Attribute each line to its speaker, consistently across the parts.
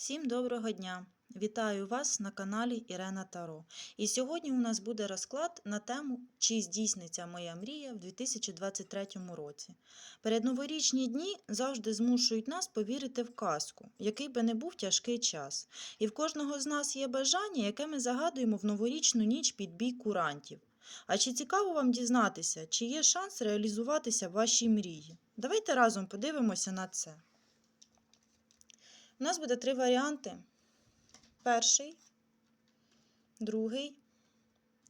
Speaker 1: Всім доброго дня! Вітаю вас на каналі Ірена Таро. І сьогодні у нас буде розклад на тему, чи здійсниться моя мрія в 2023 році. Передноворічні дні завжди змушують нас повірити в казку, який би не був тяжкий час. І в кожного з нас є бажання, яке ми загадуємо в новорічну ніч під бій курантів. А чи цікаво вам дізнатися, чи є шанс реалізуватися вашій мрії? Давайте разом подивимося на це. У нас буде три варіанти: перший, другий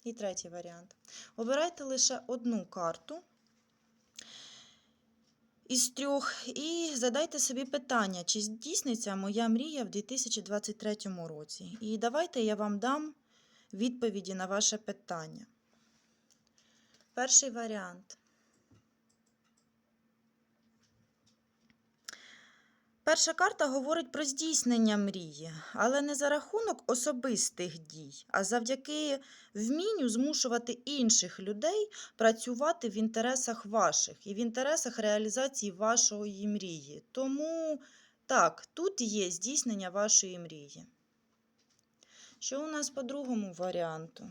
Speaker 1: і третій варіант. Обирайте лише одну карту із трьох і задайте собі питання, чи здійсниться моя мрія в 2023 році. І давайте я вам дам відповіді на ваше питання. Перший варіант. Перша карта говорить про здійснення мрії, але не за рахунок особистих дій, а завдяки вмінню змушувати інших людей працювати в інтересах ваших і в інтересах реалізації вашої мрії. Тому так, тут є здійснення вашої мрії. Що у нас по другому варіанту?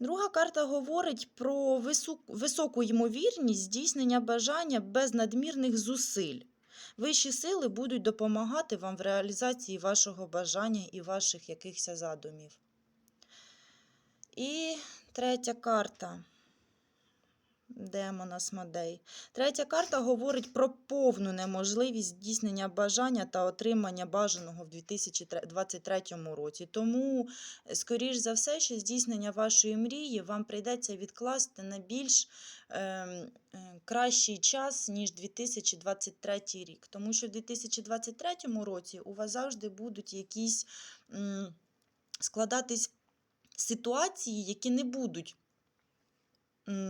Speaker 1: Друга карта говорить про високу, ймовірність здійснення бажання без надмірних зусиль. Вищі сили будуть допомагати вам в реалізації вашого бажання і ваших якихось задумів. І третя карта. Демона Смодей. Третя карта говорить про повну неможливість здійснення бажання та отримання бажаного в 2023 році. Тому, скоріш за все, що здійснення вашої мрії вам прийдеться відкласти на більш е, е, кращий час, ніж 2023 рік. Тому що в 2023 році у вас завжди будуть якісь м, складатись ситуації, які не будуть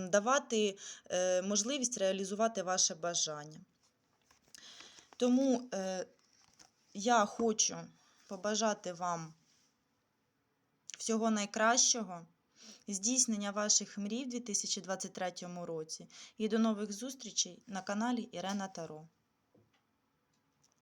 Speaker 1: давати е, можливість реалізувати ваше бажання. Тому е, я хочу побажати вам всього найкращого, здійснення ваших мрій в 2023 році і до нових зустрічей на каналі Ірена Таро.